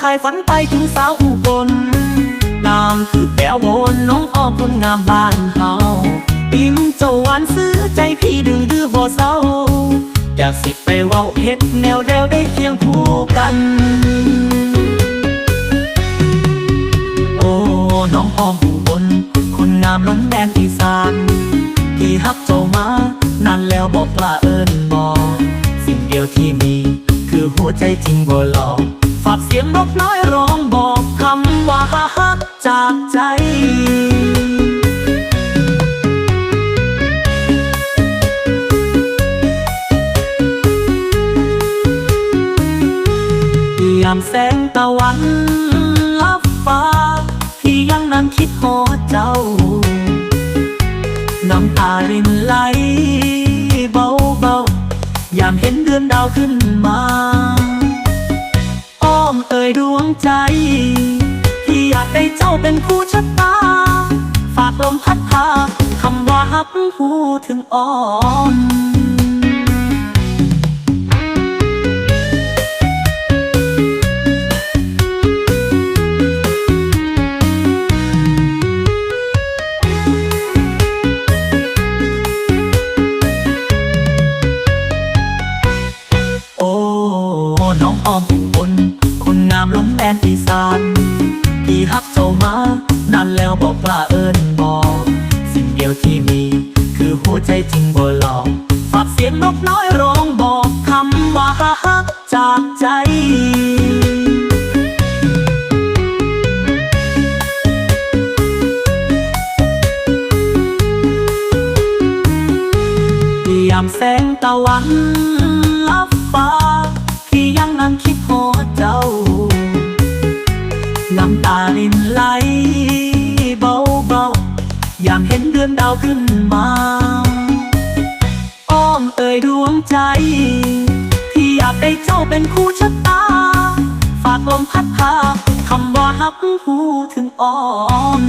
ทายฝันไปถึงสาวอุบลนามคือแปวโวนน้องออมคนงามบ้านเฮาปิมเจ้าหวานซื้อใจพี่ดื้อดื้อบ่เศร้าอยากสิไปเว้าเฮ็ดแนวเดวได้เคียงคู่กัน โอ้ น้องออมอุบลคนงามล้นแดนอีสานที่ฮักเจ้ามานั่นแล้วบอกลาเอิ้นบอกสิ่งเดียวที่มี คือหัวใจจริงบ่หลอก ฝากเสียงนกน้อยร้องบอกคำว่าฮักจากใจยามแสงตะวันลับฟ้าพี่ยังนั่งคิดหอเจ้า น้ำตารินไหลเบาเบาๆยามเห็นเดือนดาวขึ้นมา ดวงใจ พี่อยากได้เจ้าเป็นคู่ชะตา ฝากลมพัดพาคำว่าฮักหูถึงอ้อมโอ้น้องอ้อมอุบลคนามลมแดนอีสานที่ฮักเจ้ามา นั่นแล้วบอกกล้าเอิ้นบอก สิ่งเดียวที่มี คือหัวใจจริงบ่หลอกฝากเสียงนกน้อยร้องบอกคำว่าฮักจากใจยามแสงตะวัน ไหลเบาเบาๆยากเห็นเดือนดาวขึ้นมา อ้อมเอ่ยดวงใจ ที่อยากได้เจ้าเป็นคู่ชะตา ฝากลมพัดพาคำว่าฮักหูถึงอ้อม